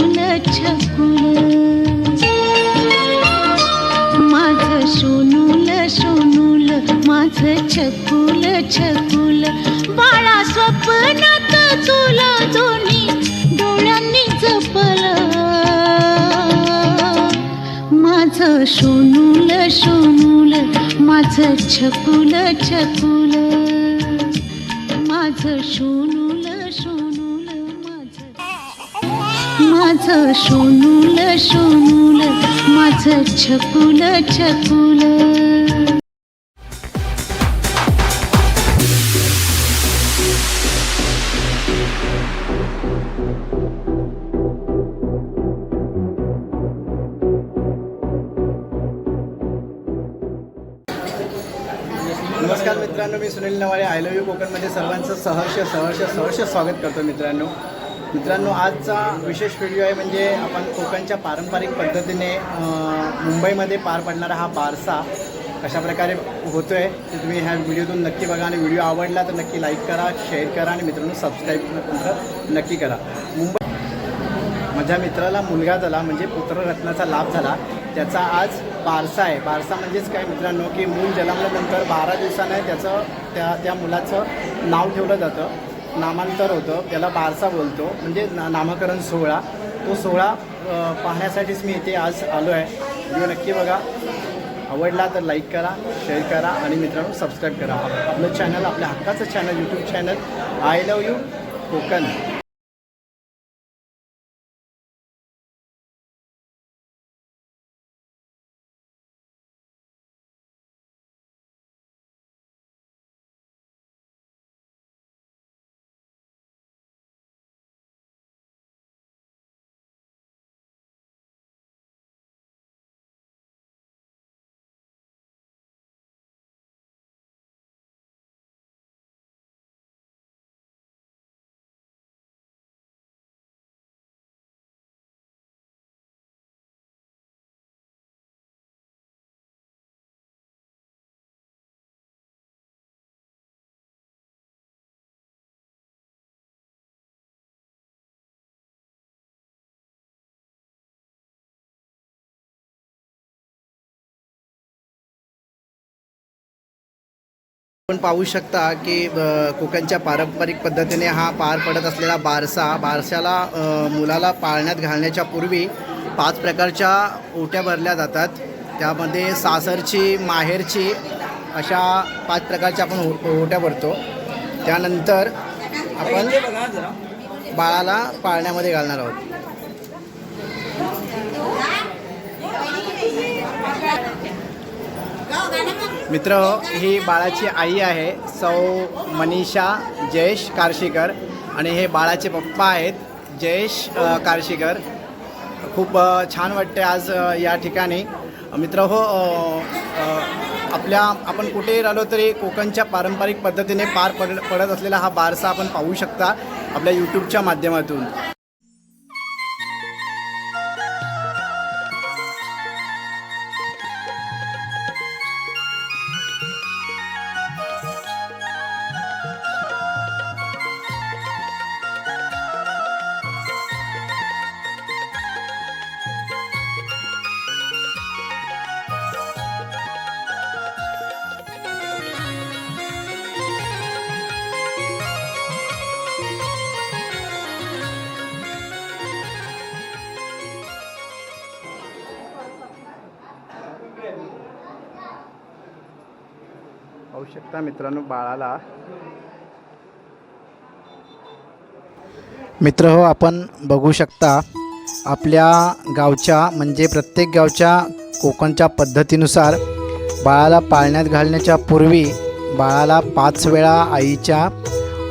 छकुल छकुल माझं सोनूल सोनूल माझं छकुल छकुल. बाळा स्वप्नात तुला दोन्ही डोळ्यांनी जपल. माझं सोनूल सोनूल माझं छकुल छकुल. माझं सोनू माझ सोनूल सोनूल माझं छकुल छकुल. नमस्कार मित्रांनो मी Sunil Navale. I love you कोकणमध्ये सर्वांचं सहर्ष सहर्ष सहर्ष स्वागत करतो मित्रांनो. मित्रांनो आजचा विशेष व्हिडिओ आहे म्हणजे आपण कोकणच्या पारंपरिक पद्धतीने मुंबईमध्ये पार पडणारा हा बारसा कशाप्रकारे होतो आहे ते तुम्ही ह्या व्हिडिओतून नक्की बघा आणि व्हिडिओ आवडला तर नक्की लाईक करा शेअर करा आणि मित्रांनो सबस्क्राईब नक्की करा. मुंबई माझ्या मित्राला मुलगा झाला म्हणजे पुत्ररत्नाचा लाभ झाला. त्याचा आज बारसा आहे. बारसा म्हणजेच काय मित्रांनो की मूल जन्मल्यानंतर बारा दिवसानं त्याचं त्या त्या मुलाचं नाव ठेवलं जातं. नामांतर होतं. त्याला बारसा बोलतो. म्हणजे ना नामकरण सोहळा. तो सोहळा पाहण्यासाठीच मी इथे आज आलो आहे. व्हिडिओ नक्की बघा. आवडला तर लाईक करा शेअर करा आणि मित्रांनो सबस्क्राईब करा. आपलं चॅनल आपल्या हक्काचं channel YouTube channel I love you Konkan. आपण पाहू शकता की कोकणच्या पारंपरिक पद्धतीने हा पार पडत असलेला बारसा बारशाला मुलाला पाळण्यात घालण्याच्या पूर्वी पाच प्रकारच्या ओट्या भरल्या जातात. त्यामध्ये सासरची माहेरची अशा पाच प्रकारच्या आपण ओ- ओट्या भरतो. त्यानंतर आपण बाळाला पाळण्यामध्ये घालणार आहोत. मित्र ही बाळाची आई आहे सौ मनीषा जयेश कारशीकर आणि हे बाळाचे पप्पा आहेत जयेश कारशीकर खूप छान वाटते आज या ठिकाणी. मित्र हो आपल्या आपण कुठेही राहिलो तरी कोकणच्या पारंपरिक पद्धतीने पार पड पडत असलेला हा बारसा आपण पाहू शकता आपल्या यूट्यूबच्या माध्यमातून. शकता मित्रांनो बाळाला. मित्र हो आपण बघू शकता आपल्या गावच्या म्हणजे प्रत्येक गावच्या कोकणच्या पद्धतीनुसार बाळाला पाळण्यात घालण्याच्या पूर्वी बाळाला पाच वेळा आईच्या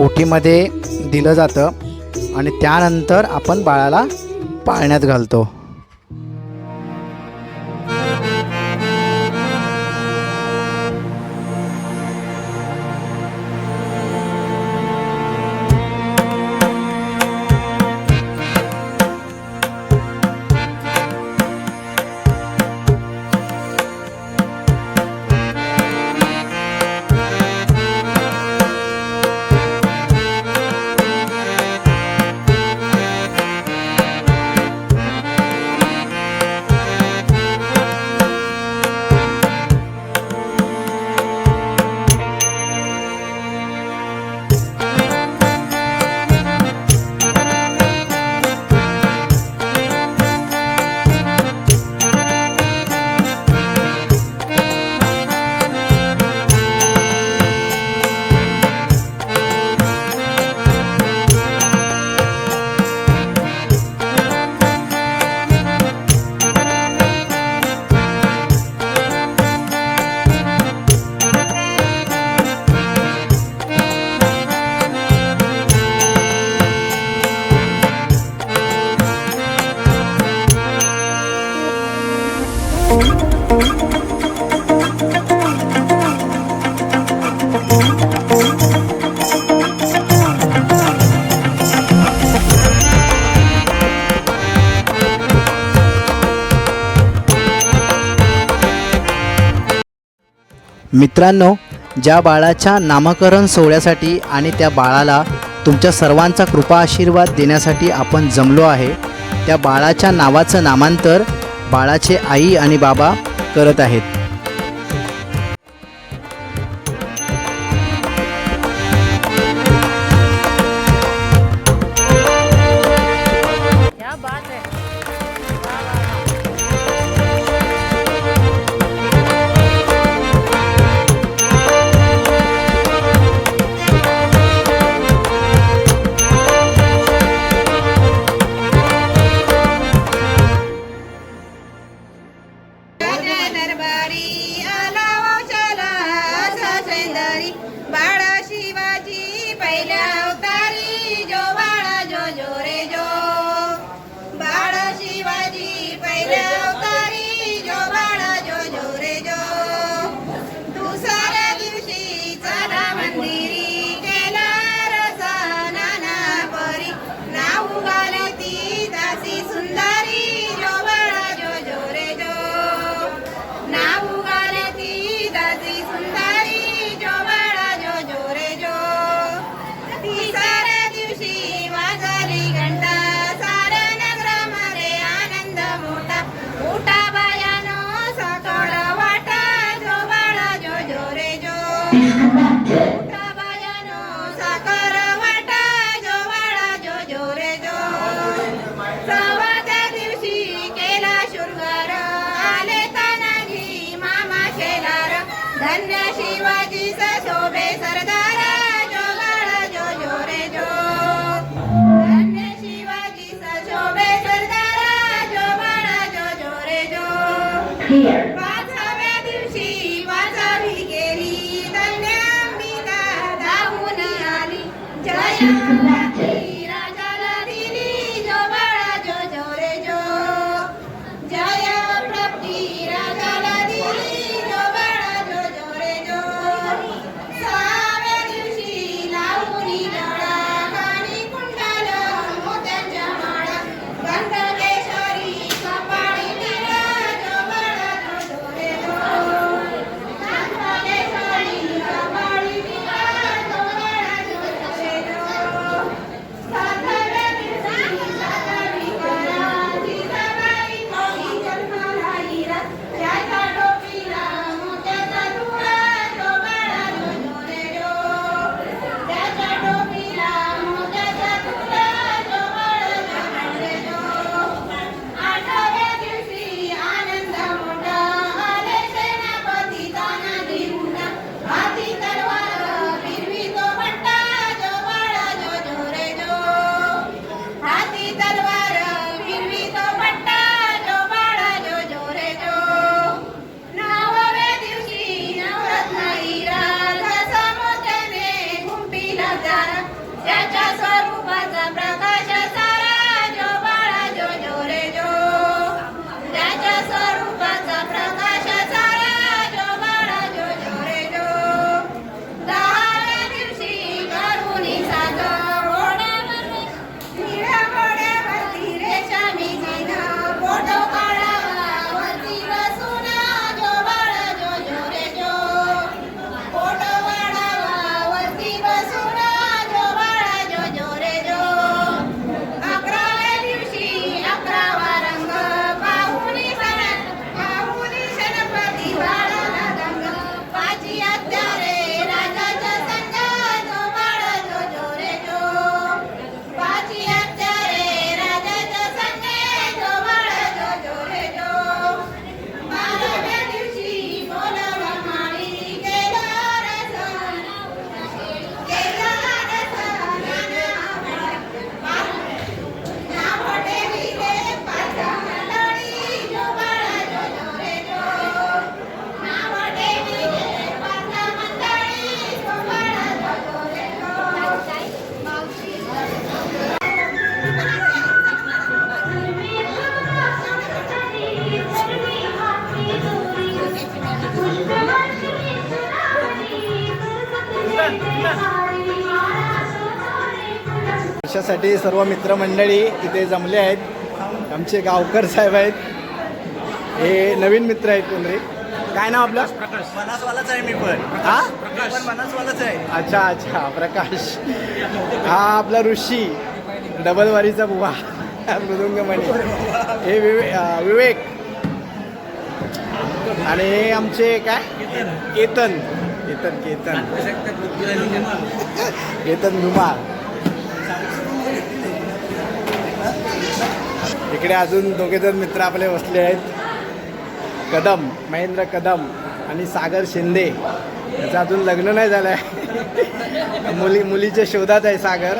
ओटीमध्ये दिलं जातं आणि त्यानंतर आपण बाळाला पाळण्यात घालतो. मित्रांनो ज्या बाळाच्या नामकरण सोहळ्यासाठी आणि त्या बाळाला तुमच्या सर्वांचा कृपा आशीर्वाद देण्यासाठी आपण जमलो आहे त्या बाळाच्या नावाचं नामांतर बाळाचे आई आणि बाबा करत आहेत. clear. She's the man. त्याच्या स्वरूपाचा प्रकाश वर्षासाठी सर्व मित्रमंडळी इथे जमले आहेत. आमचे गावकर साहेब आहेत. हे नवीन मित्र आहेत कोणते काय नाव आपलं? प्रकाश. मनासवालाच आहे मी पण. हा? प्रकाश. मनासवालाच आहे. अच्छा अच्छा. प्रकाश. हा आपला ऋषी. डबलवारीचा बुवा. मृदुंग म्हणे हे विवे विवेक. आणि हे आमचे काय? केतन. केतन केतन. केतन धुमाळ इकडे अजून दोघे जण मित्र आपले बसले आहेत. कदम महेंद्र कदम आणि सागर शिंदे. याचं अजून लग्न नाही झालं आहे मुली मुलीच्या शोधात आहे सागर.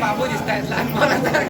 बाबू दिसत आहेत लहान दीदी ये. ना दीदी दीदी ये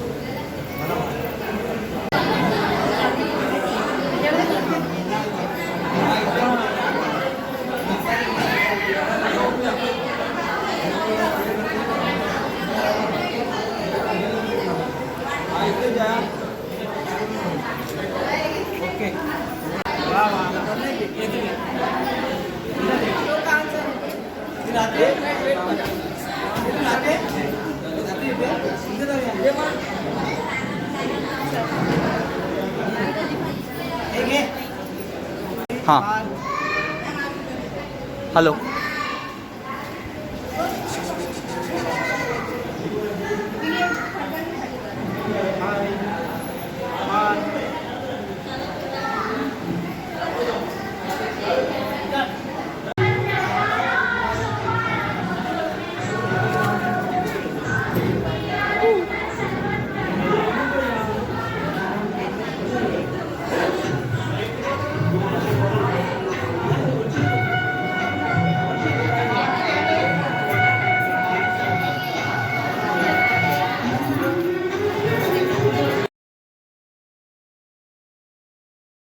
हां. हॅलो.